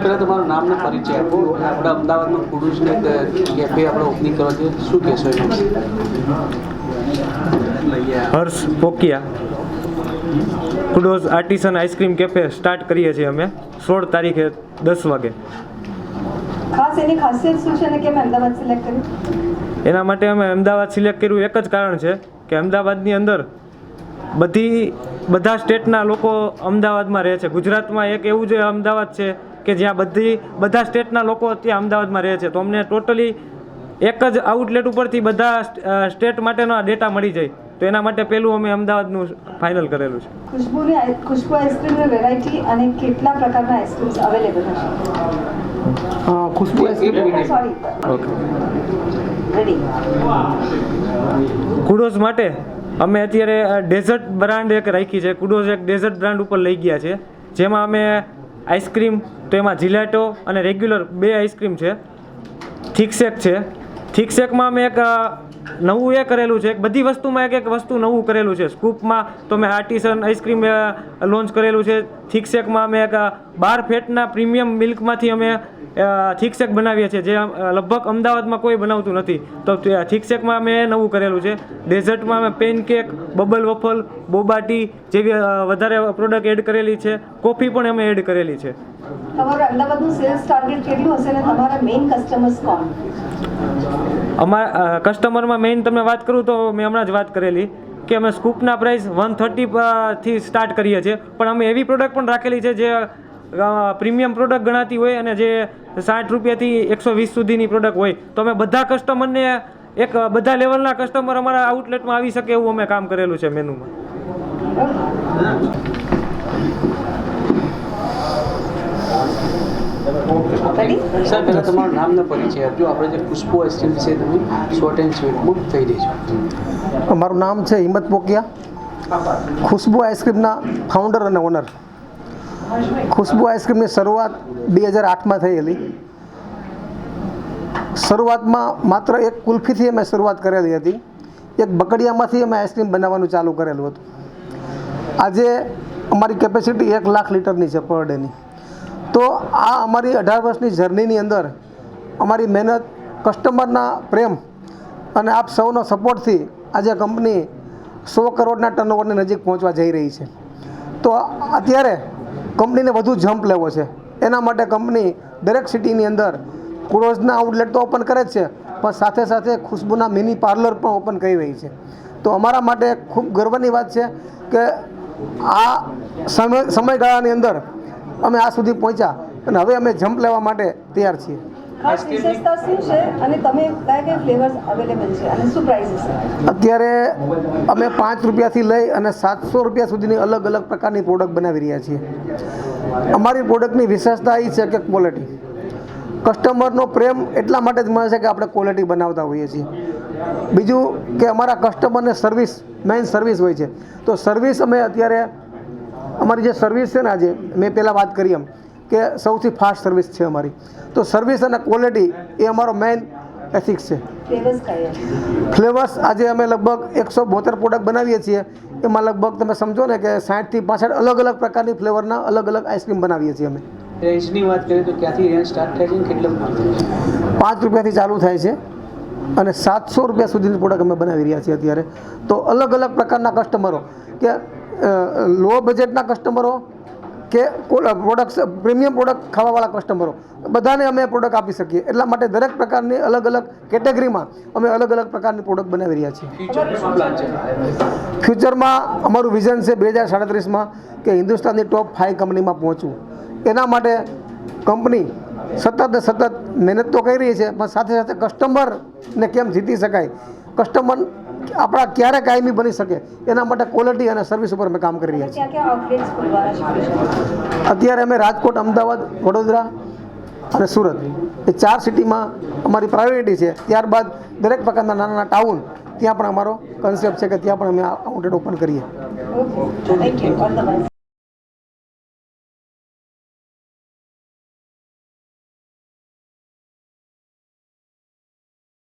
પહેલાં તમારું નામ ને પરિચય આપો. અને આપણે અમદાવાદમાં પુરુષને કેફે આપણે ઓપનિંગ કરવા છે શું કહેશો એના Harsh Pokiya. Kudos artisan ice cream cafe start કરીએ છીએ અમે. સોળ તારીખે દસ વાગે. ખાસ એની ખાસિયત શું છે અને કેમ અમદાવાદ સિલેક્ટ કર્યું? એના માટે અમે અમદાવાદ સિલેક્ટ કર્યું. એક જ કારણ છે કે અમદાવાદની અંદર બધી બધા સ્ટેટના લોકો અમદાવાદમાં રહે છે. ગુજરાતમાં એક એવું જે અમદાવાદ છે કે જ્યાં બધી બધા સ્ટેટના લોકો ત્યાં અમદાવાદમાં રહે છે. તો અમને ટોટલી એક જ આઉટલેટ ઉપરથી બધા સ્ટેટ માટેનો આ ડેટા મળી જાય. તો એના માટે પહેલું અમે અમદાવાદનું ફાઇનલ કરેલું છે. ખુશ્બુની ખુશ્બુ આઈસ્ક્રીમની વેરાયટી અને કેટલા પ્રકારના આઈસ્ક્રીમ્સ અવેલેબલ હશે? Khushbu ice cream sorry okay ready Kudos માટે અમે અત્યારે ડેઝર્ટ બ્રાન્ડ એક રાખી છે. કુડોઝ એક ડેઝર્ટ બ્રાન્ડ ઉપર લઈ ગયા છે. જેમાં અમે આઈસ્ક્રીમ તો એમાં જીલેટો અને રેગ્યુલર બે આઈસ્ક્રીમ છે. થીક શેક છે. થીક શેકમાં મેં એક નવું એ કરેલું છે. બધી વસ્તુમાં એક એક વસ્તુ નવું કરેલું છે. સ્કૂપમાં તો મેં આર્ટિસન આઈસ્ક્રીમ લોન્ચ કરેલું છે. થિક શેકમાં અમે એક બાર ફેટના પ્રીમિયમ મિલ્કમાંથી અમે થિક શેક બનાવીએ છીએ. જે લગભગ અમદાવાદમાં કોઈ બનાવતું નથી. તો થિક શેકમાં અમે નવું કરેલું છે. ડેઝર્ટમાં અમે pancake bubble waffle, boba tea જેવી વધારે પ્રોડક્ટ એડ કરેલી છે. કોફી પણ અમે એડ કરેલી છે. તમારું અમદાવાદનું સેલ્સ ટાર્ગેટ કેટલું હશે અને તમારા મેઇન કસ્ટમર્સ કોણ? અમારા કસ્ટમરમાં મેઇન તમને વાત કરું તો મેં હમણાં જ વાત કરેલી કે અમે સ્કૂપના પ્રાઇસ વન થર્ટી થી સ્ટાર્ટ કરીએ છીએ. પણ અમે એવી પ્રોડક્ટ પણ રાખેલી છે જે પ્રીમિયમ પ્રોડક્ટ ગણાતી હોય અને જે સાઠ રૂપિયાથી એકસો વીસ સુધીની પ્રોડક્ટ હોય. તો અમે બધા કસ્ટમરને એક બધા લેવલના કસ્ટમર અમારા આઉટલેટમાં આવી શકે એવું અમે કામ કરેલું છે મેનુમાં રેડી સર પહેલાં તમારું નામનો પરિચય આપજો. આપણે જે પુષ્પો આઈસ્ક્રીમ વિશે તમે શોર્ટ એન્ડ સ્વીટમાં થઈ દેજો મારું નામ છે હિંમત પોકિયા. ખુશ્બુ આઈસ્ક્રીમના ફાઉન્ડર અને ઓનર ખુશ્બુ આઈસ્ક્રીમની શરૂઆત બે હજાર આઠમાં થયેલી. શરૂઆતમાં માત્ર એક કુલ્ફીથી અમે શરૂઆત કરેલી હતી. એક બકડિયામાંથી અમે આઈસ્ક્રીમ બનાવવાનું ચાલુ કરેલું હતું. આજે અમારી કેપેસિટી એક લાખ લીટરની છે પર ડેની તો આ અમારી અઢાર વર્ષની જર્નીની અંદર અમારી મહેનત, કસ્ટમરના પ્રેમ અને આપ સૌનો સપોર્ટથી આજે કંપની સો કરોડના ટર્નઓવરની નજીક પહોંચવા જઈ રહી છે. તો અત્યારે કંપનીને વધુ જમ્પ લેવો છે. એના માટે કંપની દરેક સિટીની અંદર ક્રોઝના આઉટલેટ તો ઓપન કરે જ છે, પણ સાથે સાથે ખુશ્બુના મિની પાર્લર પણ ઓપન કરી રહી છે. તો અમારા માટે ખૂબ ગર્વની વાત છે કે આ સમય સમયગાળાની અંદર અમે આ સુધી પહોંચ્યા અને હવે અમે જમ્પ લેવા માટે તૈયાર છીએ. અત્યારે અમે પાંચ રૂપિયાથી લઈ અને સાતસો રૂપિયા સુધીની અલગ અલગ પ્રકારની પ્રોડક્ટ બનાવી રહ્યા છીએ. અમારી પ્રોડક્ટની વિશેષતા એ છે કે ક્વોલિટી કસ્ટમરનો પ્રેમ એટલા માટે જ મળે છે કે આપણે ક્વોલિટી બનાવતા હોઈએ છીએ. બીજું કે અમારા કસ્ટમરને સર્વિસ મેઇન સર્વિસ હોય છે. તો સર્વિસ અમે અત્યારે અમારી જે સર્વિસ છે ને આજે મેં પહેલાં વાત કરી એમ કે સૌથી ફાસ્ટ સર્વિસ છે અમારી. તો સર્વિસ અને ક્વોલિટી એ અમારો મેઇન એથિક્સ છે. ફ્લેવર્સ આજે અમે લગભગ એકસો બોતેર પ્રોડક્ટ બનાવીએ છીએ. એમાં લગભગ તમે સમજો ને કે સાઠથી પાસઠ અલગ અલગ પ્રકારની ફ્લેવરના અલગ અલગ આઈસ્ક્રીમ બનાવીએ છીએ અમે. રેન્જની વાત કરીએ તો ક્યાંથી રેન્જ સ્ટાર્ટ થાય છે કેટલા પાંચ રૂપિયાથી ચાલુ થાય છે અને સાતસો રૂપિયા સુધીની પ્રોડક્ટ અમે બનાવી રહ્યા છીએ અત્યારે. તો અલગ અલગ પ્રકારના કસ્ટમરો કે લો બજેટના કસ્ટમરો કે પ્રોડક્ટ પ્રીમિયમ પ્રોડક્ટ ખાવાવાળા કસ્ટમરો બધાને અમે પ્રોડક્ટ આપી શકીએ. એટલા માટે દરેક પ્રકારની અલગ અલગ કેટેગરીમાં અમે અલગ અલગ પ્રકારની પ્રોડક્ટ બનાવી રહ્યા છીએ. ફ્યુચરમાં અમારું વિઝન છે બે હજાર સાડત્રીસમાં કે હિન્દુસ્તાનની ટોપ ફાઇવ કંપનીમાં પહોંચવું. એના માટે કંપની સતત સતત મહેનત તો કરી રહી છે પણ સાથે સાથે કસ્ટમરને કેમ જીતી શકાય? કસ્ટમર આપણા ક્યારે કાયમી બની શકે? એના માટે ક્વોલિટી અને સર્વિસ ઉપર અમે કામ કરી રહ્યા છીએ? અત્યારે અમે રાજકોટ અમદાવાદ વડોદરા અને સુરત. એ ચાર સિટીમાં અમારી પ્રાયોરિટી છે. ત્યારબાદ દરેક પ્રકારના નાના નાના ટાઉન ત્યાં પણ અમારો કન્સેપ્ટ છે કે ત્યાં પણ અમે આઉટલેટ ઓપન કરીએ.